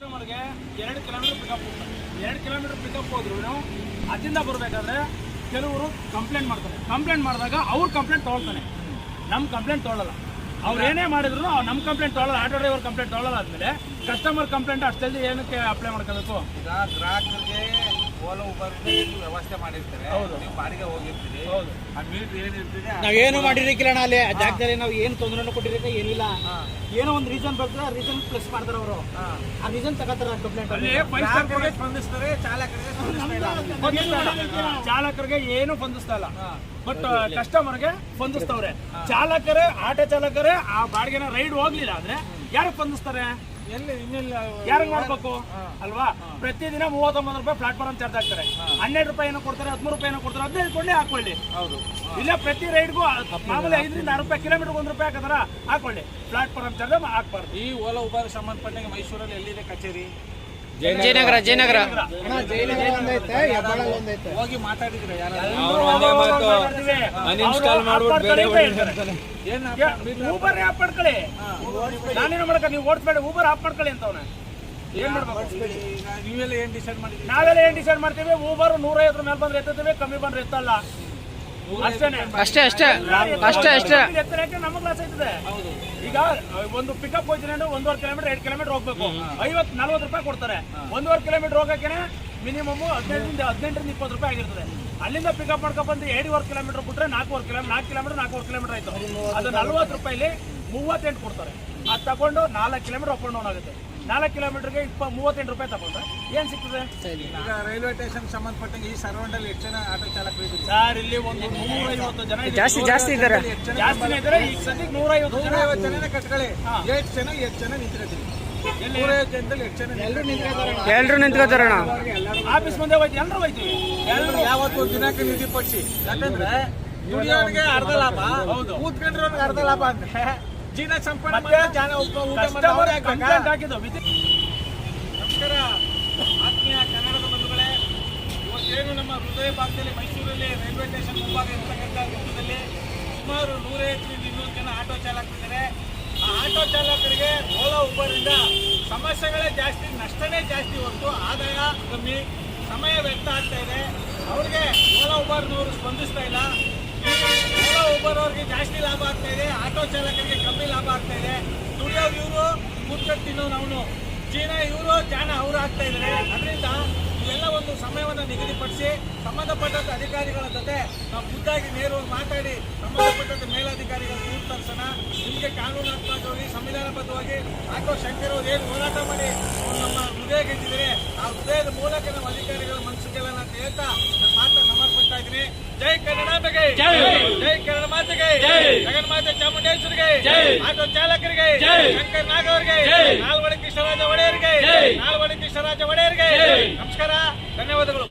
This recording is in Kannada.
ಕಸ್ಟಮರ್ಗೆ ಎರಡು ಕಿಲೋಮೀಟರ್ ಪಿಕಪ್ ಎರಡು ಕಿಲೋಮೀಟರ್ ಪಿಕಪ್ ಹೋದ್ರು ಅದರಿಂದ ಬರಬೇಕಾದ್ರೆ ಕೆಲವರು ಕಂಪ್ಲೇಂಟ್ ಮಾಡ್ತಾರೆ. ಕಂಪ್ಲೇಂಟ್ ಮಾಡಿದಾಗ ಅವ್ರ ಕಂಪ್ಲೇಂಟ್ ತೊಗೊಳ್ತಾನೆ. ನಮ್ಮ ಕಂಪ್ಲೇಂಟ್ ತೊಗೊಳ್ಳಲ್ಲ. ಅವ್ರು ಏನೇ ಮಾಡಿದ್ರು ನಮ್ಮ ಕಂಪ್ಲೇಂಟ್ ತೊಗೊಳ್ಳಲ್ಲ ಆಟೋ ಡ್ರೈವರ್ ಕಂಪ್ಲೇಂಟ್ ತೊಗೊಳ್ಳಲ್ಲ ಆದ್ಮೇಲೆ ಕಸ್ಟಮರ್ ಕಂಪ್ಲೇಂಟ್ ಅಷ್ಟಲ್ಲಿ ಏನಕ್ಕೆ ಅಪ್ಲೈ ಮಾಡ್ಕೋಬೇಕು? ಈಗ ಗ್ರಾಹಕರಿಗೆ ಓಲಾ ವ್ಯವಸ್ಥೆ ಮಾಡಿರ್ತಾರೆ. ನೀವು ಬಾಡಿಗೆ ಹೋಗಿರ್ತೀರಿ ಆ ಮೀಟರ್ ನಾವೇನು ಮಾಡಿರಕ್ಕಿಲ್ಲ ಅಣ್ಣ ಅಲ್ಲಿ ಆ ಜಾಗದಲ್ಲಿ ನಾವು ಏನು ತೊಂದರೆ ಕೊಟ್ಟಿರಕ್ಕೆ ಏನಿಲ್ಲ. ಏನೋ ಒಂದು ರೀಸನ್ ಬರ್ತದೆ ಆ ರೀಸನ್ ಪ್ಲಸ್ ಮಾಡ್ತಾರೆ ಅವರು. ಆ ರೀಸನ್ ತಗೋತಾರ ಕಂಪ್ಲೇಂಟ್ ಅಲ್ಲಿ ಸ್ಪಂದಿಸ್ತಾರೆ ಚಾಲಕರಿಗೆ ಸ್ಪಂದಿಸ್ತಾ ಏನು ಬಂಧಿಸ್ತಾ ಇಲ್ಲ. ಬಟ್ ಕಸ್ಟಮರ್ಗೆ ಬಂಧಿಸ್ತವ್ರೆ. ಚಾಲಕರೇ ಆಟೋ ಚಾಲಕರೇ ಆ ಬಾಡಿಗೆನ ರೈಡ್ ಹೋಗ್ಲಿಲ್ಲ ಅಂದ್ರೆ ಯಾರು ಇನ್ನೆಲ್ಲ ಯಾರಿಗೆ ಮಾಡ್ಬೇಕು ಅಲ್ವಾ? ಪ್ರತಿದಿನ ಮೂವತ್ತೊಂಬತ್ತು ರೂಪಾಯಿ ಪ್ಲಾಟ್ಫಾರ್ಮ್ ಚಾರ್ಜ್ ಹಾಕ್ತಾರೆ. ಹನ್ನೆರಡು ರೂಪಾಯಿ ಏನೋ ಕೊಡ್ತಾರೆ ಹದಿಮೂರು ರೂಪಾಯಿ ಏನೋ ಕೊಡ್ತಾರೆ ಹದಿನೈದು ಕೊಂಡೇ ಹಾಕೊಳ್ಳಿ. ಹೌದು. ಇಲ್ಲ ಪ್ರತಿ ರೈಡ್ಗೂ ಮಾಮೂಲಿ ಐದರಿಂದ ಆರು ರೂಪಾಯಿ ಕಿಲೋಮೀಟರ್ ಒಂದು ರೂಪಾಯಿ ಹಾಕೋದ್ರ ಹಾಕೊಳ್ಳಿ. ಪ್ಲಾಟ್ಫಾರ್ಮ್ ಚಾರ್ಜ್ ಹಾಕ್ಬಾರ್ದು. ಈ ಓಲಾ ಉಬರ್ ಸಂಬಂಧಪಟ್ಟಂಗೆ ಮೈಸೂರಲ್ಲಿ ಎಲ್ಲಿದೆ ಕಚೇರಿ? ಜಯನಗರ ಜಯನಗರ. ಹೋಗಿ ಮಾತಾಡಿದ್ರೆ ಯಾರು ಅನ್ಇನ್ಸ್ಟಾಲ್ ಮಾಡ್ಬಿಟ್ಟು ಏನ್ ಊಬರ್ ಆಪ್ ಮಾಡ್ಕೊಳ್ಳಿ ನಾನೇನು ಮಾಡಕ ನೀವು ಓಡಿಸ್ಬೇಡಿ. ಊಬರ್ ಆಪ್ ಮಾಡ್ಕೊಳ್ಳಿ ಅಂತವನ ಏನ್ ಮಾಡ್ಬೇಕು? ನೀವೆಲ್ಲ ಏನ್ ಡಿಸೈಡ್ ಮಾಡಿ ನಾವೆಲ್ಲ ಏನ್ ಡಿಸೈಡ್ ಮಾಡ್ತೀವಿ? ಊಬರ್ ನೂರೈವತ್ತರ ಮೇಲೆ ಬಂದ್ರೆ ಎತ್ತುತ್ತೀವಿ ಕಮ್ಮಿ ಬಂದ್ರೆ ಎತ್ತಲ್ಲ. ಅಷ್ಟೇ ಅಷ್ಟೇ ಅಷ್ಟೇ ಅಷ್ಟೇ. ನಮಗೆ ಲಾಸ್ ಆಯ್ತದೆ ಈಗ ಒಂದು ಪಿಕಪ್ ಅಂದ್ರೆ ಒಂದೂವರೆ ಕಿಲೋಮೀಟರ್ ಎರಡು ಕಿಲೋಮೀಟರ್ ಹೋಗ್ಬೇಕು. ಐವತ್, ನಲ್ವತ್ತು ರೂಪಾಯಿ ಕೊಡ್ತಾರೆ. ಒಂದೂವರೆ ಕಿಲೋಮೀಟರ್ ಹೋಗಕ್ಕೆ ಮಿನಿಮಮ್ ಹದಿನೈದರಿಂದ ಹದಿನೆಂಟರಿಂದ ಇಪ್ಪತ್ತು ರೂಪಾಯಿ ಆಗಿರ್ತದೆ. ಅಲ್ಲಿಂದ ಪಿಕಪ್ ಮಾಡ್ಕೊಂಡ್ಬಂದು ಎರಡೂವರೆ ಕಿಲೋಮೀಟರ್ ಬಿಟ್ರೆ ನಾಲ್ಕೂವರೆ ಕಿಲೋಮೀಟರ್ ನಾಲ್ಕು ಕಿಲೋಮೀಟರ್ ನಾಲ್ಕೂವರೆ ಕಿಲೋಮೀಟರ್ ಆಯ್ತು. ಅದು ನಲ್ವತ್ತು ರೂಪಾಯಿಲಿ ಮೂವತ್ತೆಂಟು ಕೊಡ್ತಾರೆ. ಅದು ತಗೊಂಡು ನಾಲ್ಕು ಕಿಲೋಮೀಟರ್ ಅಪ್ ಆಗುತ್ತೆ. ನಾಲ್ಕು ಕಿಲೋಮೀಟರ್ಗೆ ಇಪ್ಪ ಮೂವತ್ತೆಂಟು ರೂಪಾಯಿ ತಗೊಂಡ್ರೆ ಏನ್ ಸಿಗ್ತದೆ? ಈಗ ರೈಲ್ವೆ ಸ್ಟೇಷನ್ ಸಂಬಂಧಪಟ್ಟಂಗೆ ಈ ಸರೌಂಡ್ ಎಷ್ಟು ಜನ ಆಟೋ ಚಾಲಕ ಸರ್ ಇಲ್ಲಿ ಒಂದು ನೂರೈವತ್ತು ಜನ ಇದ್ದಾರೆ. ಜಾಸ್ತಿ ಜಾಸ್ತಿ ಇದ್ದಾರೆ. ಜಾಸ್ತಿ ಇದ್ದಾರೆ. ಈಗ ಸದ್ಯಕ್ಕೆ ನೂರೈವತ್ತು ಜನ. ನೂರೈವತ್ತು ಜನ ಕಟ್ಕೊಳ್ಳಿ. ಹಾ. ಎಷ್ಟು ಜನ ಎಷ್ಟು ಜನ ನಿಂತಿರ್ತೀವಿ ಎಲ್ಲರೂ ಜನದಲ್ಲಿ ಎಷ್ಟು ಜನ ನಿಂತಿರ್ತಾರೆ? ಎಲ್ರು ನಿಂತ್ಕೋತಾರಣ ಆಫೀಸ್ ಮುಂದೆ ಹೋಯ್ತು ಎಲ್ಲರೂ ಹೋಯ್ತೀವಿ. ಎಲ್ಲರೂ ಯಾವತ್ತು ದಿನಕ್ಕೆ ನಿಧಿಪಡಿಸಿ ಯಾಕಂದ್ರೆ ದುಡಿಯೋನಿಗೆ ಅರ್ಧ ಲಾಭ ಹೌದು. ಕೂತ್ಕೊಂಡ್ರೆ ಅರ್ಧ ಲಾಭ ಅಂದ್ರೆ. ಜೀವನ ಸಂಪಾದನೆ ಮತ್ತೆ ಜನ ಕಂಪ್ಲೇಂಟ್ ಹಾಕಿದ್ದು ನಮಸ್ಕಾರ. ಆತ್ಮೀಯ ಕನ್ನಡದ ಬಂಧುಗಳೇ ಇವತ್ತೇನು ನಮ್ಮ ಹೃದಯ ಭಾಗದಲ್ಲಿ ಮೈಸೂರಲ್ಲಿ ರೈಲ್ವೆ ಸ್ಟೇಷನ್ ಮುಂಭಾಗ ಇರ್ತಕ್ಕಂಥ ವೃತ್ತದಲ್ಲಿ ಸುಮಾರು ನೂರೈವತ್ತರಿಂದ ಇನ್ನೂರು ಜನ ಆಟೋ ಚಾಲಕರಿದ್ದಾರೆ. ಆ ಆಟೋ ಚಾಲಕರಿಗೆ ಓಲಾ ಉಬರಿಂದ ಸಮಸ್ಯೆಗಳೇ ಜಾಸ್ತಿ ನಷ್ಟನೇ ಜಾಸ್ತಿ ಹೊರತು ಆದಾಯ ಕಮ್ಮಿ ಸಮಯ ವ್ಯರ್ಥ ಆಗ್ತಾ ಇದೆ. ಅವ್ರಿಗೆ ಓಲಾ ಉಬರ್ನವರು ಸ್ಪಂದಿಸ್ತಾ ಇಲ್ಲ. ಅವ್ರಿಗೆ ಜಾಸ್ತಿ ಲಾಭ ಆಗ್ತಾ ಇದೆ, ಆಟೋ ಚಾಲಕರಿಗೆ ಕಮ್ಮಿ ಲಾಭ ಆಗ್ತಾ ಇದೆ. ದುಡಿಯೋರು ಇವರು, ಕೂತ್ಕೊಂಡು ತಿನ್ನೋನು ಅವನು. ಚೀನಾ ಇವರು ಜಾನ ಅವರು ಆಗ್ತಾ ಇದ್ದಾರೆ ಅದರಿಂದ ಇವೆಲ್ಲ ಒಂದು ಸಮಯವನ್ನು ನಿಗದಿಪಡಿಸಿ ಸಂಬಂಧಪಟ್ಟಂತ ಅಧಿಕಾರಿಗಳ ಜೊತೆ ನಾವು ಖುದ್ದಾಗಿ ನೇರವಾಗಿ ಮಾತಾಡಿ ಸಂಬಂಧಪಟ್ಟಂತ ಮೇಲಧಿಕಾರಿಗಳ ದೂರು ತರಿಸೋಣ. ನಿಮಗೆ ಕಾನೂನಾತ್ಮಕವಾಗಿ, ಸಂವಿಧಾನಬದ್ಧವಾಗಿ ಆಟೋ ಶಂಕರವ್ರು ಏನು ಹೋರಾಟ ಮಾಡಿ ನಮ್ಮ ಹೃದಯ ಗೆದ್ದಿದ್ದಾರೆ ಆ ಹೃದಯದ ಮೂಲಕ ನಮ್ಮ ಅಧಿಕಾರಿಗಳ ಮನಸ್ಸಿಗೆಲ್ಲ ನಾನು ಹೇಳ್ತಾ ಸಮರ್ಪಿಸ್ತಾ ಇದ್ದೀನಿ ಜೈ ಕನ್ನಡಾಂಬೆಗೆ ಜೈ. ಕನ್ನಡ ಮಾತೆಗೆ. ಜಗನ್ಮಾತೆ ಚಾಮುಂಡೇಶ್ವರಿಗೆ. ಆಟೋ ಚಾಲಕರಿಗೆ. ಶಂಕರ್ ನಾಗ್ ಅವರಿಗೆ ನಾಲ್ವಡಿ ಕೃಷ್ಣರಾಜ ಒಡೆಯರಿಗೆ. ನಾಲ್ವಡಿ ಕೃಷ್ಣರಾಜ ಒಡೆಯರಿಗೆ. ನಮಸ್ಕಾರ. ಧನ್ಯವಾದಗಳು.